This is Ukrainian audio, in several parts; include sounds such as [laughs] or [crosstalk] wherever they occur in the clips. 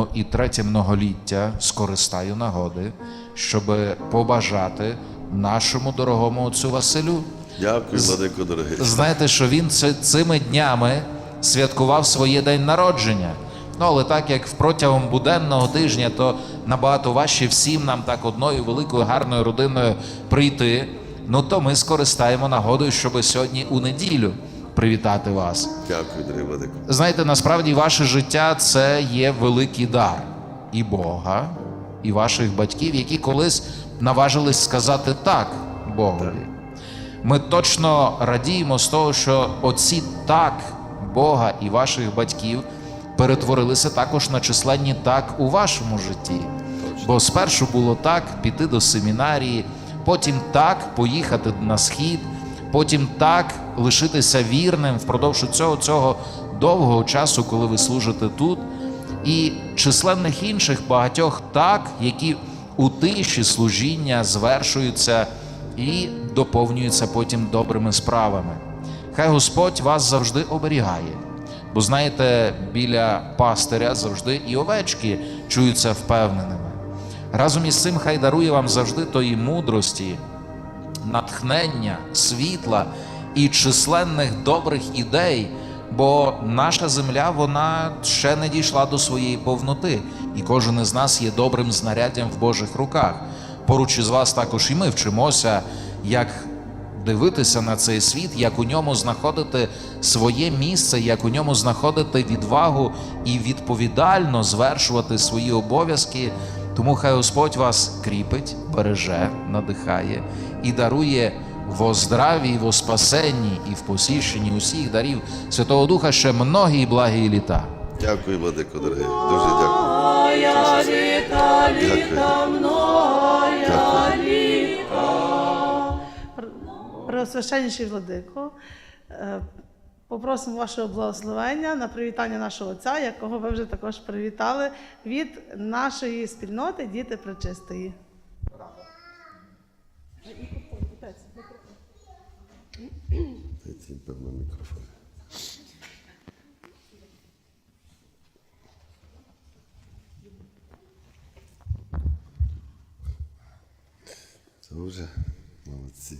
Ну і третє многоліття скористаю нагоди, щоб побажати нашому дорогому отцю Василю. Дякую, владико дорогий. Знаєте, що він цими днями святкував своє день народження. Ну, але так як протягом буденного тижня, то набагато важче всім нам так одною великою гарною родиною прийти. Ну то ми скористаємо нагодою, щоб сьогодні у неділю привітати вас. Дякую, дорогий владико. Знаєте, насправді ваше життя це є великий дар і Бога, і ваших батьків, які колись наважились сказати так Богові. Ми точно радіємо з того, що оці так Бога і ваших батьків перетворилися також на численні так у вашому житті. Бо спершу було так піти до семінарії, потім так поїхати на схід, потім так лишитися вірним впродовж цього, цього довгого часу, коли ви служите тут, і численних інших багатьох так, які у тиші служіння звершуються і доповнюються потім добрими справами. Хай Господь вас завжди оберігає. Бо знаєте, біля пастиря завжди і овечки чуються впевненими. Разом із цим хай дарує вам завжди тої мудрості, натхнення, світла і численних добрих ідей, бо наша земля вона ще не дійшла до своєї повноти, і кожен із нас є добрим знаряддям в Божих руках. Поруч із вас також і ми вчимося, як дивитися на цей світ, як у ньому знаходити своє місце, як у ньому знаходити відвагу і відповідально звершувати свої обов'язки. Тому хай Господь вас кріпить, береже, надихає і дарує во здраві, во спасенні, і в посіщенні усіх дарів Святого Духа ще многі і благі літа. Дякую, владико дорогий. Дуже дякую. Моя літа, літа, многая літа. Преосвященніший владико, е, попросимо вашого благословення на привітання нашого отця, якого ви вже також привітали від нашої спільноти Діти Пречистої. Дайте певно, мікрофон. Дуже молодці.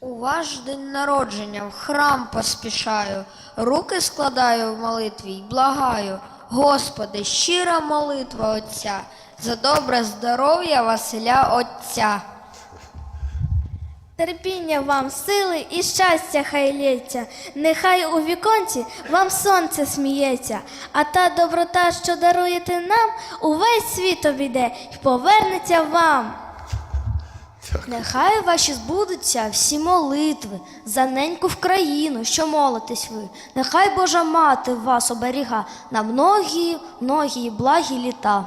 У ваш день народження в храм поспішаю, руки складаю в молитві й благаю. Господи, щира молитва Отця, за добре здоров'я Василя Отця. Терпіння вам, сили і щастя хай лється, нехай у віконці вам сонце сміється, а та доброта, що даруєте нам, увесь світ обійде й повернеться вам. Нехай ваші збудуться всі молитви за неньку в країну, що молитесь ви. Нехай Божа мати вас оберіга на многі, многі благі літа.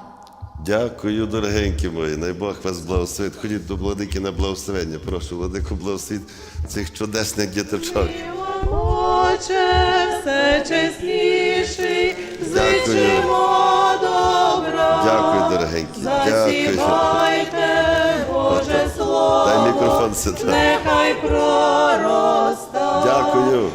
Дякую, дорогенькі мої. Най Бог вас благословить. Ходіть до владики на благословення. Прошу, владику, благословіть цих чудесних діточок. Отче, все чесніший, зичимо добра. Дякую, дорогенькі. Дякую. Засівайте, Боже слово, Дай мікрофон сюди. нехай пророста. Дякую.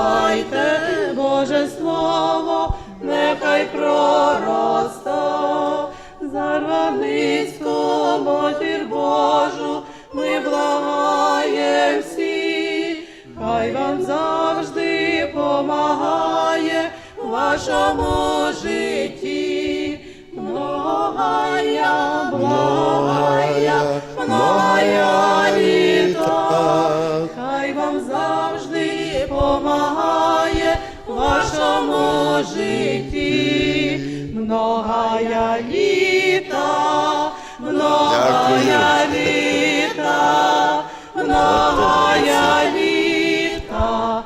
Засівайте, Боже слово, нехай пророста. Зарваницьку матір Божу, ми благаєм всі, хай вам завжди помагає в вашому житті. Многая, благая, многая житті. Многая літа, многая літа, многая літа,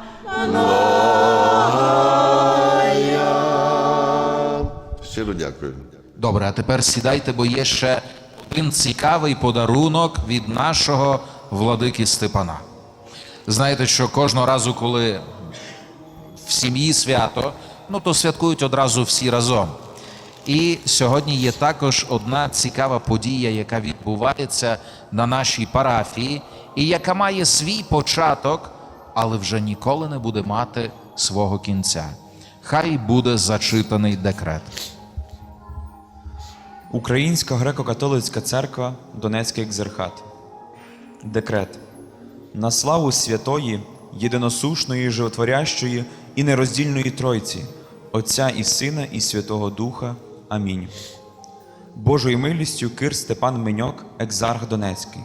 Щиро дякую. Добре, а тепер сідайте, бо є ще один цікавий подарунок від нашого владики Степана. Знаєте, що кожного разу, коли в сім'ї свято, ну то святкують одразу всі разом. І сьогодні є також одна цікава подія, яка відбувається на нашій парафії, і яка має свій початок, але вже ніколи не буде мати свого кінця. Хай буде зачитаний декрет. Українська греко-католицька церква, Донецький екзархат. Декрет. На славу святої, єдиносушної, животворящої і нероздільної Тройці, Отця і Сина, і Святого Духа. Амінь. Божою милістю Кир Степан Меньок, екзарх Донецький.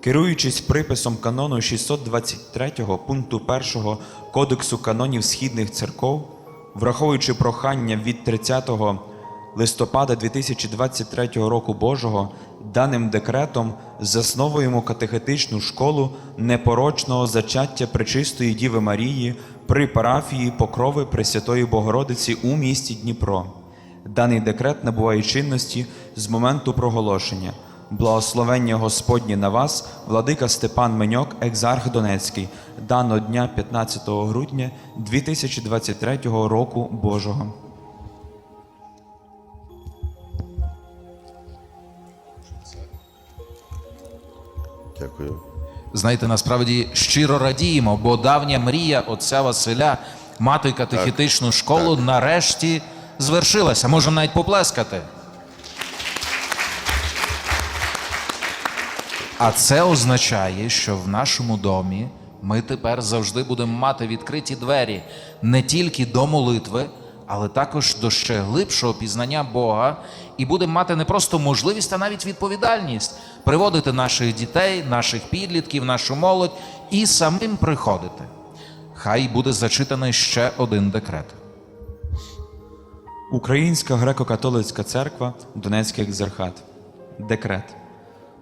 Керуючись приписом канону 623 пункту 1 Кодексу канонів східних церков, враховуючи прохання від 30 листопада 2023 року Божого, даним декретом засновуємо катехетичну школу непорочного зачаття Пречистої Діви Марії при парафії Покрови Пресвятої Богородиці у місті Дніпро. Даний декрет набуває чинності з моменту проголошення. Благословення Господнє на вас, владика Степан Меньок, екзарх Донецький, дано дня 15 грудня 2023 року Божого. Дякую. Знаєте, насправді щиро радіємо, бо давня мрія отця Василя мати катехітичну школу нарешті звершилася. Можемо навіть поплескати. А це означає, що в нашому домі ми тепер завжди будемо мати відкриті двері не тільки до молитви, але також до ще глибшого пізнання Бога, і будемо мати не просто можливість, а навіть відповідальність приводити наших дітей, наших підлітків, нашу молодь і самим приходити. Хай буде зачитаний ще один декрет. Українська греко-католицька церква, Донецький екзархат. Декрет.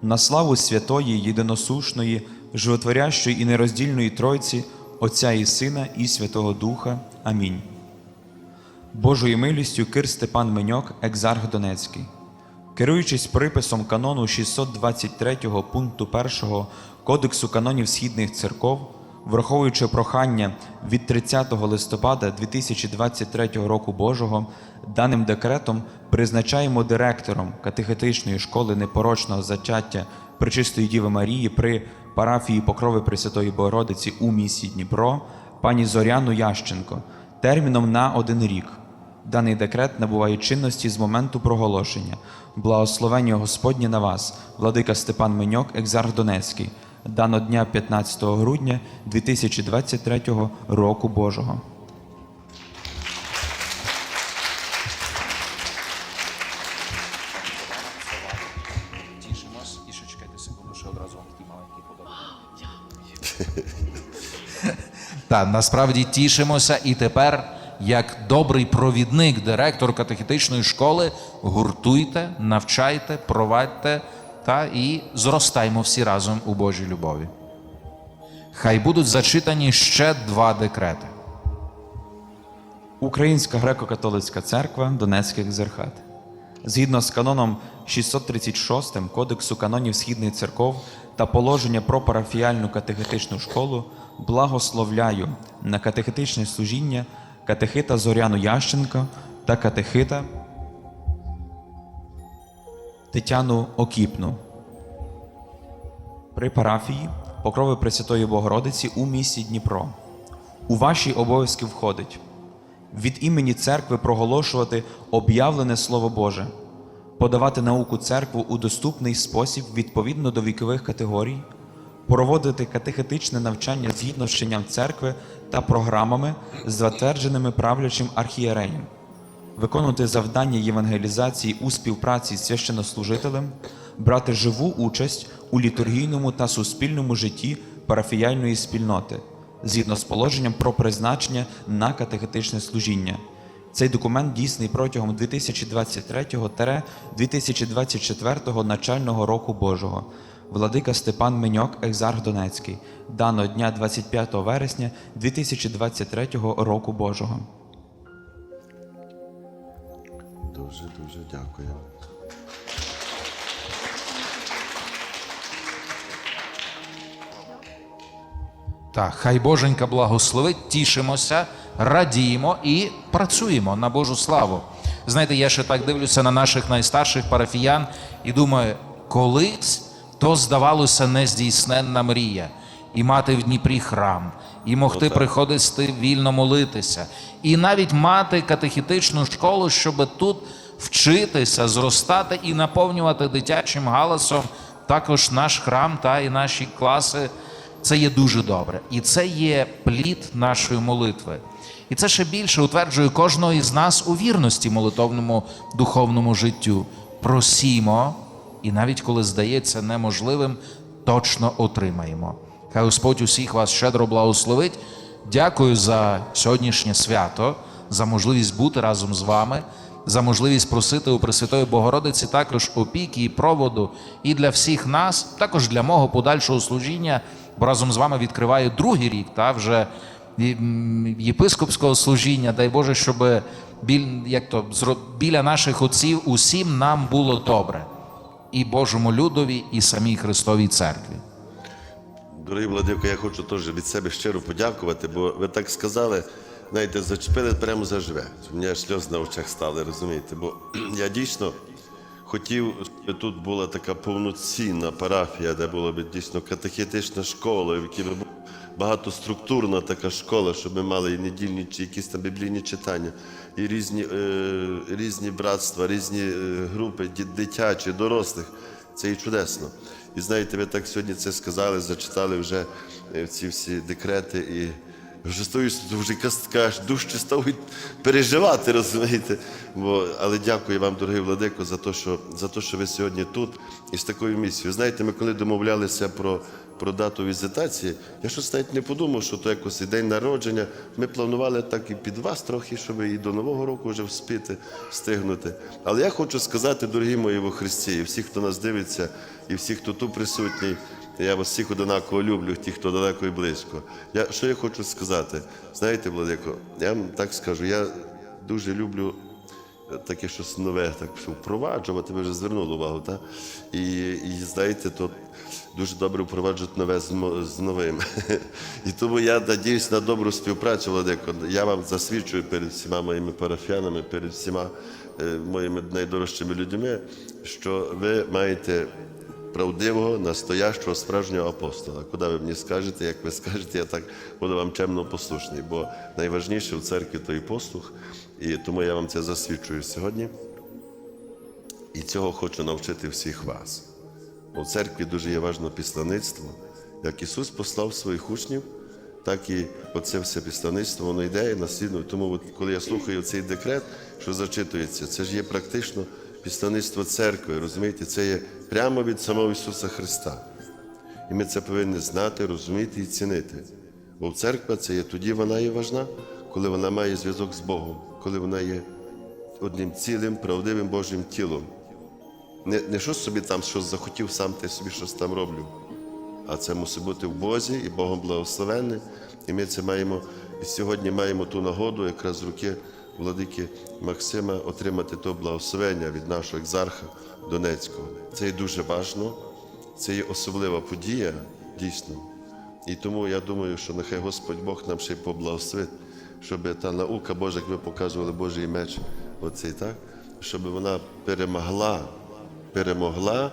На славу святої, єдиносушної, животворящої і нероздільної Тройці, Отця і Сина, і Святого Духа. Амінь. Божою милістю Кир Степан Меньок, екзарх Донецький. Керуючись приписом канону 623 пункту 1 Кодексу канонів східних церков, враховуючи прохання від 30 листопада 2023 року Божого, даним декретом призначаємо директором катехетичної школи непорочного зачаття Пречистої Діви Марії при парафії Покрови Пресвятої Богородиці у місті Дніпро пані Зоряну Ященко терміном на один рік. Даний декрет набуває чинності з моменту проголошення. Благословення Господнє на вас, владика Степан Меньок, екзарх Донецький, дано дня 15 грудня 2023 року Божого. Тішимось і ще чекайте секунду, ще одразу вам такий маленький подарунок. Так, насправді тішимося і тепер, як добрий провідник, директор катехетичної школи, гуртуйте, навчайте, провадьте та і зростаймо всі разом у Божій любові. Хай будуть зачитані ще два декрети. Українська греко-католицька церква, Донецький екзархат. Згідно з каноном 636 Кодексу канонів східних церков та положення про парафіальну катехетичну школу, благословляю на катехетичне служіння катехита Зоряну Ященко та катехита Тетяну Окіпну при парафії Покрови Пресвятої Богородиці у місті Дніпро. У ваші обов'язки входить від імені церкви проголошувати об'явлене Слово Боже, подавати науку церкву у доступний спосіб відповідно до вікових категорій, проводити катехетичне навчання згідно з вченням церкви та програмами, затвердженими правлячим архієреєм, виконувати завдання євангелізації у співпраці з священнослужителем, брати живу участь у літургійному та суспільному житті парафіяльної спільноти, згідно з положенням про призначення на катехетичне служіння. Цей документ дійсний протягом 2023-2024 начального року Божого. Владика Степан Меньок, екзарх Донецький, дано дня 25 вересня 2023 року Божого. Дуже дуже дякую. Так, хай Боженька благословить, тішимося, радіємо і працюємо на Божу славу. Знаєте, я ще так дивлюся на наших найстарших парафіян і думаю, колись то здавалося нездійсненна мрія. І мати в Дніпрі храм, і могти приходити вільно молитися, і навіть мати катехітичну школу, щоб тут вчитися, зростати і наповнювати дитячим галасом також наш храм та і наші класи. Це є дуже добре. І це є плід нашої молитви. І це ще більше утверджує кожного із нас у вірності молитовному духовному життю. Просімо, і навіть коли здається неможливим, точно отримаємо. Хай Господь усіх вас щедро благословить. Дякую за сьогоднішнє свято, за можливість бути разом з вами, за можливість просити у Пресвятої Богородиці також опіки і проводу і для всіх нас, також для мого подальшого служіння, бо разом з вами відкриваю другий рік, та вже єпископського служіння. Дай Боже, щоб біль, як то, біля наших отців усім нам було добре. І Божому людові, і самій Христовій церкві. Дорогі Владико, я хочу теж від себе щиро подякувати, бо ви так сказали, знаєте, зачепили прямо за живе. У мене сльози на очах стали, розумієте? Бо [clears throat] я дійсно хотів, щоб тут була така повноцінна парафія, де була б дійсно катехетична школа, в якій би була багатоструктурна така школа, щоб ми мали і недільні чи якісь там біблійні читання, і різні, е, різні братства, різні е, групи, дитячі, дорослих. Це і чудесно. І знаєте, ви так сьогодні це сказали, зачитали вже е, ці всі декрети, і вже стоїш, вже кажеш, дужче став переживати, розумієте. Бо, але дякую вам, дорогий Владико, за те, що, за те, що ви сьогодні тут і з такою місією. Знаєте, ми коли домовлялися про, про дату візитації, я щось навіть не подумав, що то якось і день народження. Ми планували так і під вас трохи, щоб і до Нового року вже вспіти, встигнути. Але я хочу сказати, дорогі мої во Христі, і всі, хто нас дивиться, і всі, хто тут присутній, я вас всіх одинаково люблю, ті, хто далеко і близько. Я, що я хочу сказати? Знаєте, Владико, я вам так скажу, я дуже люблю таке щось нове, так що впроваджувати, ви вже звернули увагу, так? І, і знаєте, то дуже добре впроваджувати нове з, з новим. [laughs] І тому я надіюсь на добру співпрацю, Владико. Я вам засвідчую перед всіма моїми парафіянами, перед всіма е, моїми найдорожчими людьми, що ви маєте правдивого, настоящого, справжнього апостола. Куди ви мені скажете, як ви скажете, я так буду вам чемно послушний. Бо найважніше в церкві то і послух, і тому я вам це засвідчую сьогодні. І цього хочу навчити всіх вас. В церкві дуже є важливе післаництво. Як Ісус послав своїх учнів, так і оце все післаництво, воно йде і наслідує. Тому, от, коли я слухаю цей декрет, що зачитується, це ж є практично післаництво церкви. Розумієте, це є прямо від самого Ісуса Христа. І ми це повинні знати, розуміти і цінити. Бо церква це є тоді вона є важна, коли вона має зв'язок з Богом, коли вона є одним цілим, правдивим Божим тілом. Не, не щось собі там щось захотів, сам ти собі щось там роблю. А це мусить бути в Бозі і Богом благословенне. І ми це маємо, і сьогодні маємо ту нагоду, якраз з руки владики Максима, отримати то благословення від нашого екзарха Донецького. Це є дуже важливо, це є особлива подія, дійсно. І тому я думаю, що нехай Господь Бог нам ще й поблагословить, щоб та наука Божа, як ви показували Божий меч, оцей, так? щоб вона перемогла, перемогла,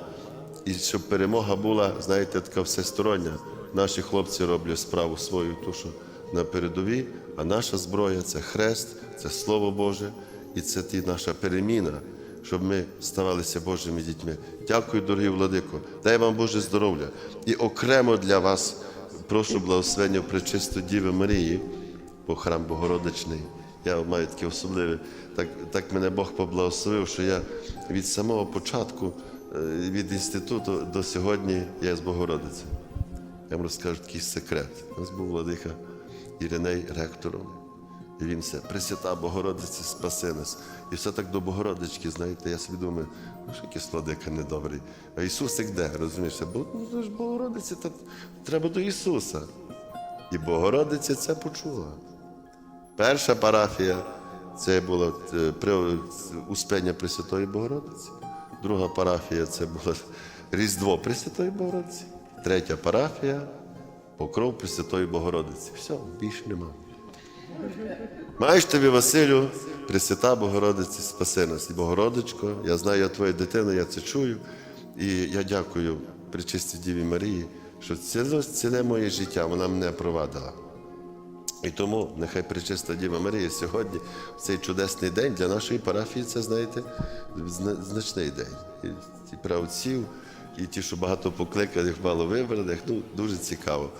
і щоб перемога була, знаєте, така всестороння. Наші хлопці роблять справу свою, ту, що на передовій, а наша зброя це хрест, це Слово Боже, і це ті наша переміна, щоб ми ставалися Божими дітьми. Дякую, дорогі Владико. Дай вам Боже здоров'я. І окремо для вас прошу благословення в пречисту Діви Марії, бо храм Богородичний. Я маю таке особливе. Так, так мене Бог поблагословив, що я від самого початку, е, від інституту до сьогодні я з Богородиці. Я вам розкажу такий секрет. У нас був владика Іриней ректором. І він все, Пресвята Богородиці спаси нас. І все так до Богородички, знаєте, я собі думаю, ну що якийсь владика недобрий. А Ісусик де, розумієш? Бо ну, ж Богородиці, то треба до Ісуса. І Богородиця це почула. Перша парафія це було е, Успення Пресвятої Богородиці. Друга парафія це було Різдво Пресвятої Богородиці. Третя парафія Покров Пресвятої Богородиці. Все, більше нема. Маєш тобі, Василю, Пресвята Богородиці, спаси нас. Богородичко, я знаю, я твоя дитина, я це чую. І я дякую Пречистій Діві Марії, що ціле, ціле моє життя вона мене провадила. І тому нехай Пречиста Діва Марія сьогодні, в цей чудесний день для нашої парафії, це, знаєте, значний день. І правців, і ті, що багато покликаних, мало вибраних, ну, дуже цікаво.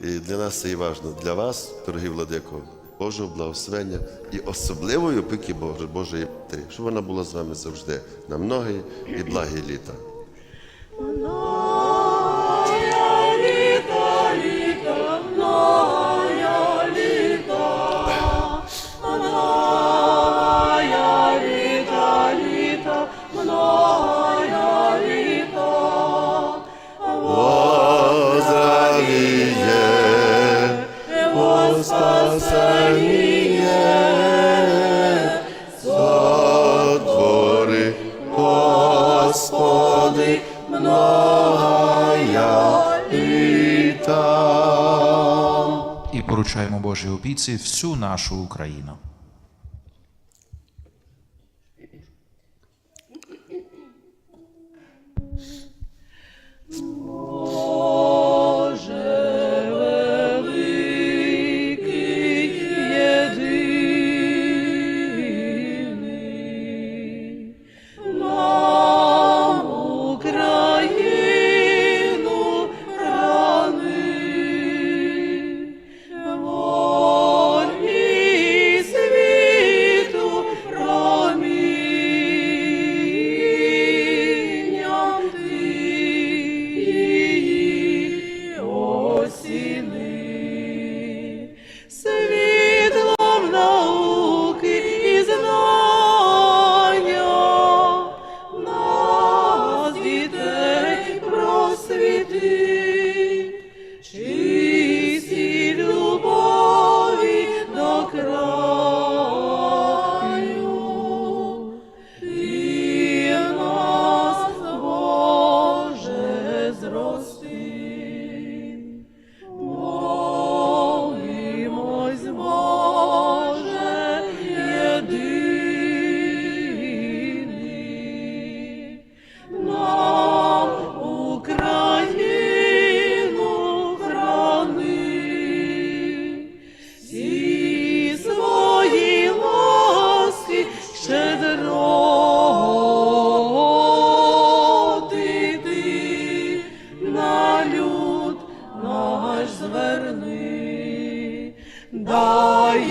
І для нас це і важливо. Для вас, дорогі владико, Божого благословення і особливої опіки Божої Матері, щоб вона була з вами завжди на многі і благі літа. Всю нашу Україну.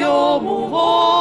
Йому.